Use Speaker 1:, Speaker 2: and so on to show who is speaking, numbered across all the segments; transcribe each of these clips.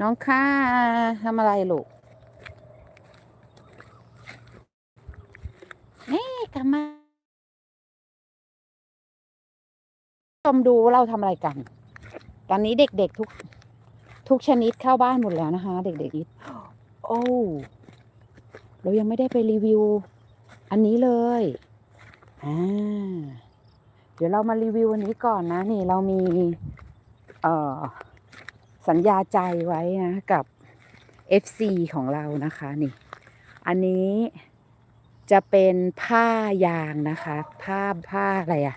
Speaker 1: น้องข้าทำอะไรลูก นี่กลับมาชมดูว่าเราทำอะไรกัน ตอนนี้เด็กๆทุก ทุกชนิดเข้าบ้านหมดแล้วนะคะ เด็กๆอีทโอ้เรายังไม่ได้ไปรีวิว อันนี้เลยอ่าเดี๋ยวเรามารีวิวอันนี้ก่อนนะ นี่เรามี เอ่อ สัญญาใจไว้นะกับ FC ของเรานะคะนี่ อันนี้จะเป็นผ้ายางนะคะ ผ้าผ้าอะไรอะ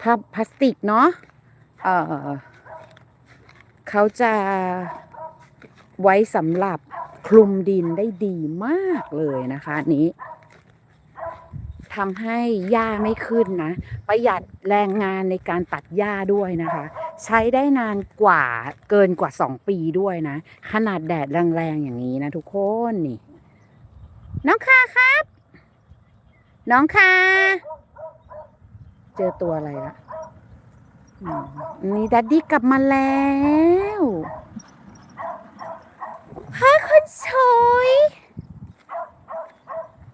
Speaker 1: ผ้าพลาสติกเนาะเออเขาจะไว้สำหรับคลุมดินได้ดีมากเลยนะคะนี้ทำให้หญ้าไม่ขึ้นนะ ประหยัดแรงงานในการตัดหญ้าด้วยนะคะ ใช้ได้นานกว่าเกินกว่า 2 ปีด้วยนะ ขนาดแดดแรงๆอย่างนี้นะทุกคนนี่ น้องค่าครับ น้องค่าเจอตัวอะไรละมนี่ดัดดี้กลับมาแล้วฮ่าคนสวย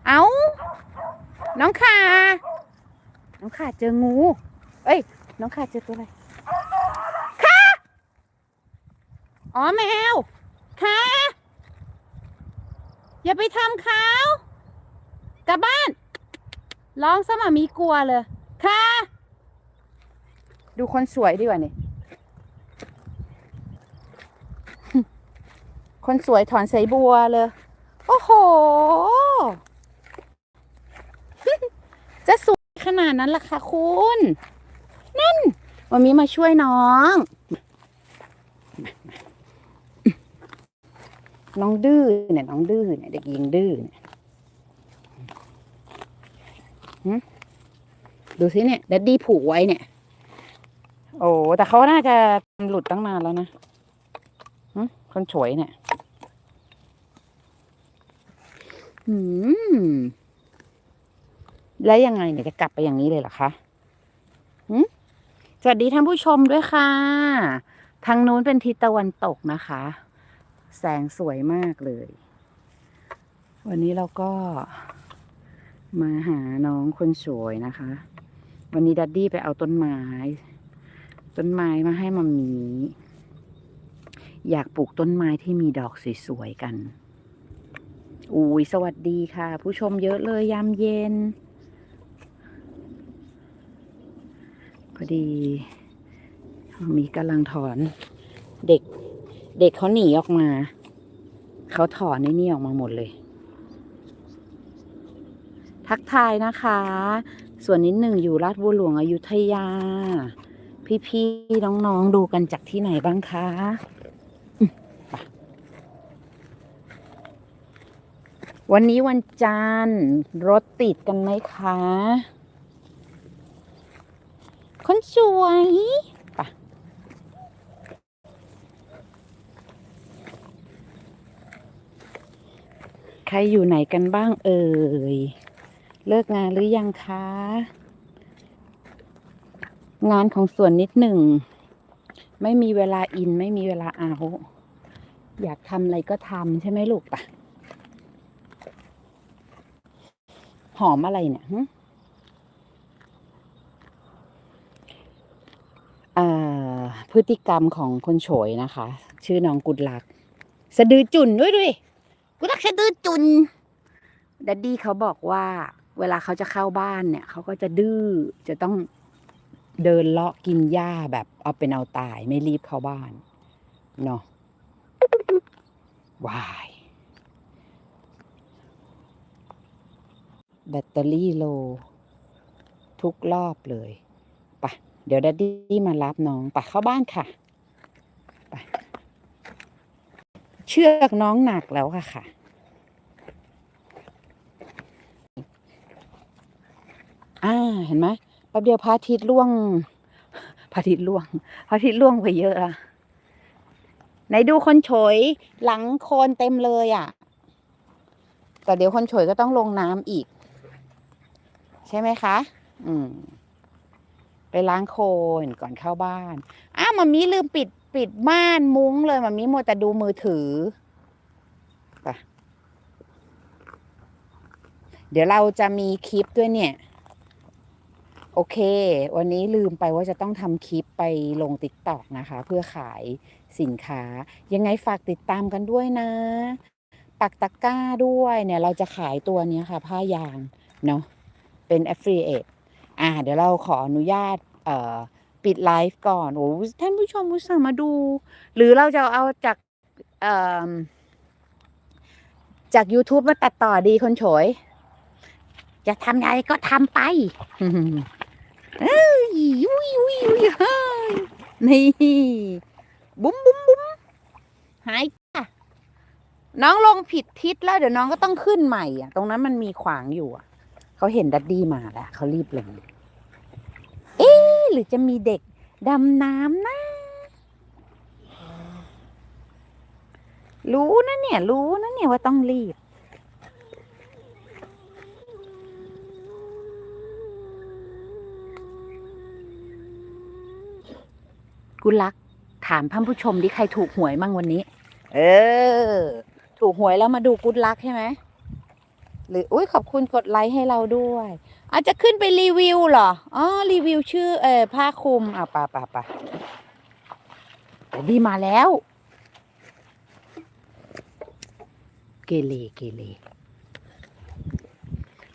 Speaker 1: เอาน้องค่าน้องค่าเจองู เอ้ย น้องค่าเจอตัวอะไร อ๋อแมวค่ะอย่าไปทำเขากลับบ้าน ร้องซะมามีกลัวเลย ค่ะ ดูคนสวยดีกว่านี่ คนสวยถอนสายบัวเลย โอ้โห จะสวยขนาดนั้นล่ะคะคุณ นั่น วันนี้มาช่วยน้อง น้องดื้อเนี่ยน้องดื้อเนี่ยเด็กหญิงดื้อเนี่ยหึดูสิเนี่ยดัดดี้ผูกไว้เนี่ย โอ้แต่เขาน่าจะหลุดตั้งนานแล้วนะหึคนฉวยเนี่ยอืมแล้วยังไงเนี่ยจะกลับไปอย่างนี้เลยเหรอคะหึสวัสดีท่านผู้ชมด้วยค่ะ ทางนู้นเป็นทิศตะวันตกนะคะ แสงสวยมากเลย วันนี้เราก็มาหาน้องคนสวยนะคะ วันนี้ดัดดี้ไปเอาต้นไม้ ต้นไม้มาให้มัมมีอยากปลูกต้นไม้ที่มีดอกสวยๆกัน อุ้ยสวัสดีค่ะ ผู้ชมเยอะเลยยามเย็น พอดีมัมมีกำลังถอนเด็ก เด็กเขาหนีออกมา เขาถอนในนี่ออกมาหมดเลย ทักทายนะคะ ส่วนนิดหนึ่งอยู่ราชบุรีหลวงอยุธยา พี่ๆน้องๆดูกันจากที่ไหนบ้างคะวันนี้วันจันทร์รถติดกันไหมคะ คนสวยไป ใครอยู่ไหนกันบ้างเอ่ย เลิกงานหรือยังคะ งานของส่วนนิดหนึ่ง ไม่มีเวลาอินไม่มีเวลาเอา อยากทำอะไรก็ทำใช่ไหมลูกปะหอมอะไรเนี่ยหึอ่าพฤติกรรมของคนโฉยนะคะ ชื่อน้องกุดลัก สะดือจุ่นด้วยด้วย กูรักสะดื้อจุนดัดดี้เขาบอกว่า เวลาเขาจะเข้าบ้านเนี่ย เขาก็จะดื้อจะต้องเดินเลาะกินหญ้าแบบเอาเป็นเอาตายไม่รีบเข้าบ้านเนาะวายแบตเตอรี่โล ทุกรอบเลยไปะเดี๋ยวดัดดี้มารับน้องไปะเข้าบ้านค่ะไป เชือกน้องหนักแล้วค่ะค่ะ อ่า เห็นไหมแป๊บเดียวพระอาทิตย์ล่วง พระอาทิตย์ล่วง พระอาทิตย์ล่วงไปเยอะอะไหนดูคนโฉยหลังโคนเต็มเลยอะ่ะ แต่เดี๋ยวคนโฉยก็ต้องลงน้ำอีก ใช่ไหมคะ อืม ไปล้างโคนก่อนเข้าบ้าน อ้าวมามีลืมปิด ปิดม่านมุ้งเลยมามีมัวแต่ดูมือถือไปเดี๋ยวเราจะมีคลิปด้วยเนี่ย โอเค วันนี้ลืมไปว่าจะต้องทำคลิปไปลงติ๊กต็อกนะคะ เพื่อขายสินค้า ยังไงฝากติดตามกันด้วยนะ ปักตะกร้าด้วยเนี่ย เราจะขายตัวนี้ค่ะ ผ้ายาง เนาะเป็น affiliate อ่า เดี๋ยวเราขออนุญาต เอ่อ ปิดไลฟ์ก่อนโอ้ท่านผู้ชมผู้สั่งมาดู หรือเราจะเอาจากจาก YouTube มาตัดต่อดีคนโฉย จะทำอะไรก็ทำไปเอ้ยอุ้ยอุ้ยอุ้ยนี่บุ้มบุ้มบุ้มหายจ้ะน้องลงผิดทิศแล้ว เดี๋ยวน้องก็ต้องขึ้นใหม่อะ ตรงนั้นมันมีขวางอยู่อะเขาเห็นดัดดี้มาแล้วเขารีบลงเอ๊ะ หรือจะมีเด็กดำน้ำนะ รู้นะเนี่ย รู้นะเนี่ยว่าต้องรีบ กุลักถามท่านผู้ชมดิใครถูกหวยมั่งวันนี้ เออ ถูกหวยแล้วมาดูกุลักใช่ไหม หรืออุ้ยขอบคุณกดไลค์ให้เราด้วย อาจจะขึ้นไปรีวิวเหรออ๋อรีวิวชื่อเออผ้าคลุมอะป่ะป่ะป่ะแต่ดีมาแล้ว เกเรเกเร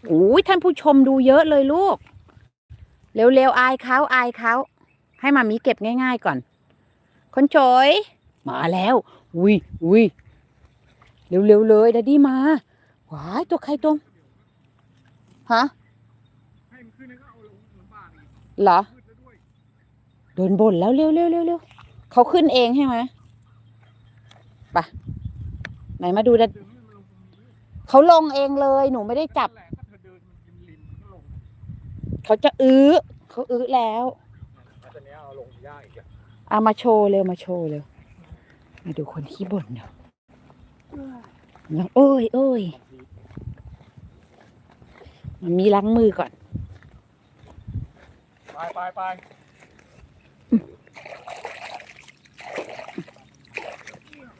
Speaker 1: โอ้ยท่านผู้ชมดูเยอะเลยลูก เร็วๆอายเขาอายเขาให้มามีเก็บง่าย ๆก่อน คนโฉยมาแล้วอุ้ยอุ้ยเร็วๆเลยดัดดี้มา ว้ายตัวใครตัวฮะ
Speaker 2: ให้มันขึ้นแล้วก็เอาลงเหมือนบ้านอีก
Speaker 1: เหรอ
Speaker 2: มืดแล้วด้วย
Speaker 1: โดนบ่นแล้วเร็วเร็วเร็วเร็วเขาขึ้นเองใช่ไหมไปไหนมาดูดัด
Speaker 2: เดินให้มันลงตรงนี้
Speaker 1: เขาลงเองเลย หนูไม่ได้จับ
Speaker 2: แหละถ้าเธอเดินมันริมๆมันก็ลง
Speaker 1: เขาจะอื้อเขาอื้อแล้ว
Speaker 2: แต่ตอนนี้เอาลงยากอีกอะ
Speaker 1: เอามาโชว์เร็วมาโชว์เร็วมาดูคนขี้บ่นเนาะน้องโอ้ยโอ้ย มันมีล้างมือก่อน
Speaker 2: ไปไปไป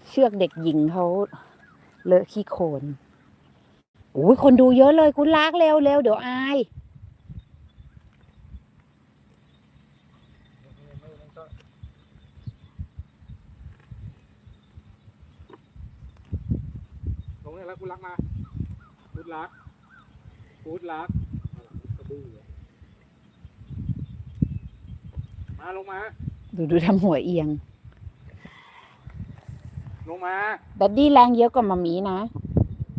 Speaker 1: เชือกเด็กหญิงเขาเลอะขี้โคลนโอ้ยคนดูเยอะเลยคุณลากเร็วเร็วเดี๋ยวอาย
Speaker 2: ลงเนี่ยแล้วกูรักมากูรักกูรัก กระดื้อเลยมาลงมา
Speaker 1: ดูดูทำหัวเอียง
Speaker 2: ลงมา
Speaker 1: ดัดดี้แรงเยอะกว่ามามีนะ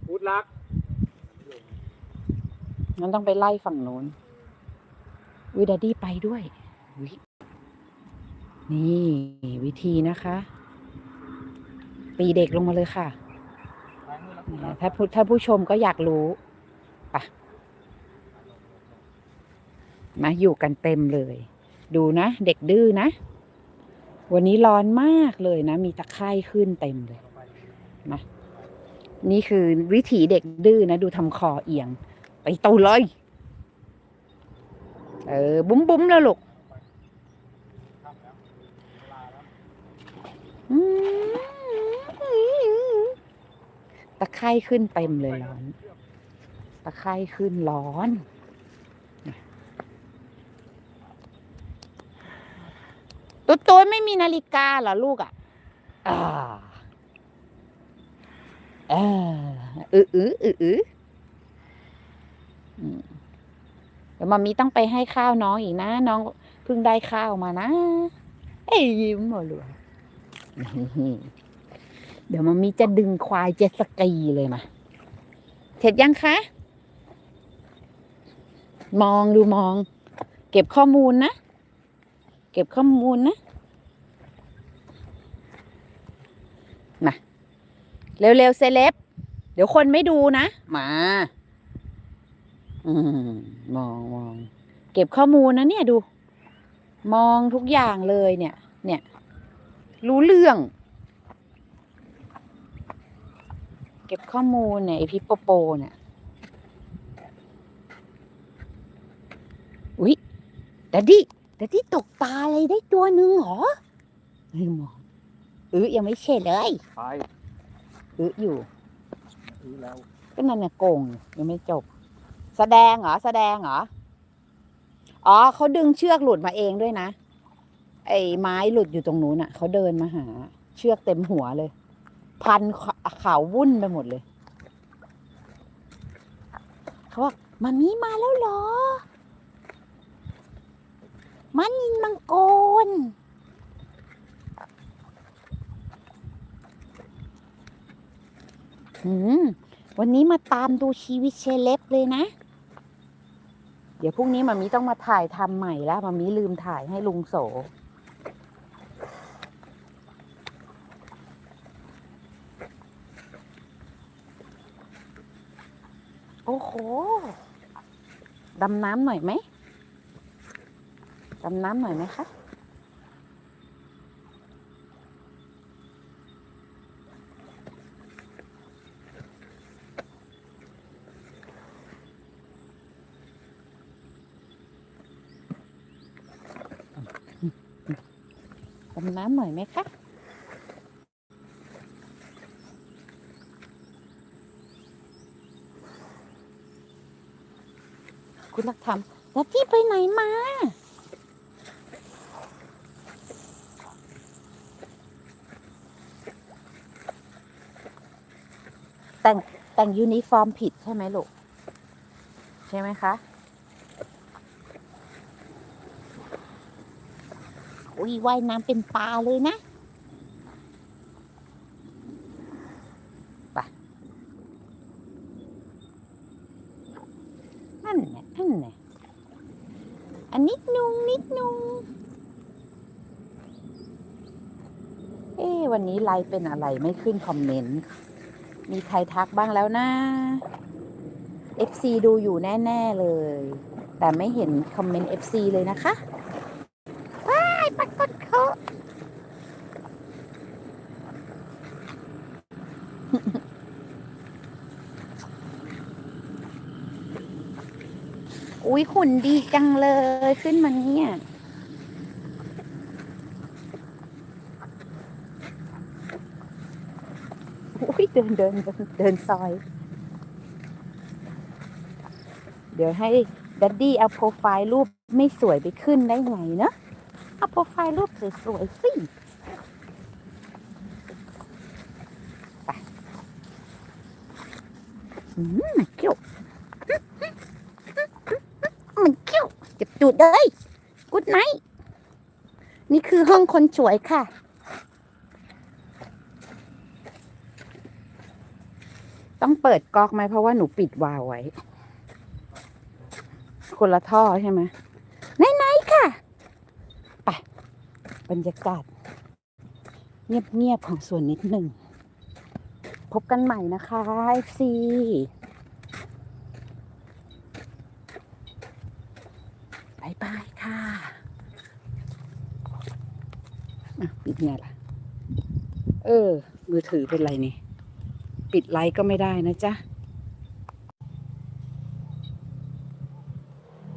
Speaker 2: กูดรัก
Speaker 1: งั้นต้องไปไล่ฝั่งโน้นวิดัดดี้ไปด้วย นี่วิธีนะคะปีเด็กลงมาเลยค่ะ ถ้าผู้ถ้าผู้ชมก็อยากรู้ปะ มาอยู่กันเต็มเลย ดูนะ เด็กดื้อนะ วันนี้ร้อนมากเลยนะ มีตะไคร่ขึ้นเต็มเลยมานี่คือวิถีเด็กดื้อนะ ดูทำคอเอียง ไปโตเลย เออ บุ้มบุ้มแล้วลูกตะไคร่ขึ้นเต็มเลยร้อน ตะไคร่ขึ้นร้อน ตัวตัวไม่มีนาฬิกาเหรอลูกอะอ่าเอออืออืออืออือเดี๋ยวมามีต้องไปให้ข้าวน้องอีกนะ น้องเพิ่งได้ข้าวมานะ เอ้ยยิ้มหมดเลยนี่เดี๋ยวมามีจะดึงควายเจ็ตสกีเลยมาเสร็จยังคะ มองดูมอง เก็บข้อมูลนะ ก็บข้อมูลนะมาเร็วๆเซเลบเดี๋ยวคนไม่ดูนะ มา อืมมองมองเก็บข้อมูลนะเนี่ยดู มองทุกอย่างเลยเนี่ย เนี่ย รู้เรื่อง เก็บข้อมูลเนี่ยไอพิปโปโปเนี่ยอุ๊ยดัดดี้ ดัดดี้ตกปลาอะไรได้ตัวหนึ่งเหรอเฮ้ยมองอื้อยังไม่เช็ดเลย
Speaker 2: ไป
Speaker 1: อื้ออยู่
Speaker 2: ดูแล้ว
Speaker 1: ก็นั่นน่ะโกงอยู่ยังไม่จบ แสดงเหรอแสดงเหรออ๋อเขาดึงเชือกหลุดมาเองด้วยนะ ไอ้ไม้หลุดอยู่ตรงนู้นอะเขาเดินมาหา เชือกเต็มหัวเลย พันขเขาวุ่นไปหมดเลยเขาบอกมามีมาแล้วเหรอ มันยินมังกรอืมวันนี้มาตามดูชีวิตเชเล็บเลยนะ เดี๋ยวพรุ่งนี้มามีต้องมาถ่ายทำใหม่แล้วมามีลืมถ่ายให้ลุงโสโอ้โห ดำน้ำหน่อยไหม ดำน้ำหน่อยไหมคะดำน้ำหน่อยไหมคะคุณลักทำแล้วที่ไปไหนมา แต่งแต่งยูนิฟอร์มผิดใช่ไหมลูก ใช่ไหมคะ อุ้ยว่ายน้ำเป็นปลาเลยนะไปนั่นแหละนั่นแหละอันนิดนุงนิดนุงเอ๊ะวันนี้ไลฟ์เป็นอะไรไม่ขึ้นคอมเมนต์ มีใครทักบ้างแล้วนะ FC ดูอยู่แน่ ๆ เลย แต่ไม่เห็นคอมเมนต์ FC เลยนะคะว้ายปรากฏเขาอุ้ยหุ่นดีจังเลยขึ้นมาเนี่ย อุ้ยเดินเดินเดินเดินซอย เดี๋ยวให้ดัดดี้เอาโปรไฟล์รูปไม่สวยไปขึ้นได้ไงเนอะเอาโปรไฟล์รูปสวยๆสิไปมันเกี้ยวมันเกี้ยวจ็บจุดเลยกุดไนนี่คือห้องคนสวยค่ะ ต้องเปิดก๊อกไหมเพราะว่าหนูปิดวาล์วไว้ คนละท่อใช่ไหมไหนๆค่ะ ไป บรรยากาศ เงียบๆของสวนนิดหนึ่ง พบกันใหม่นะคะ FC บายบายค่ะอะปิดไงล่ะ เออ มือถือเป็นไรนี่ ปิดไลค์ก็ไม่ได้นะจ๊ะ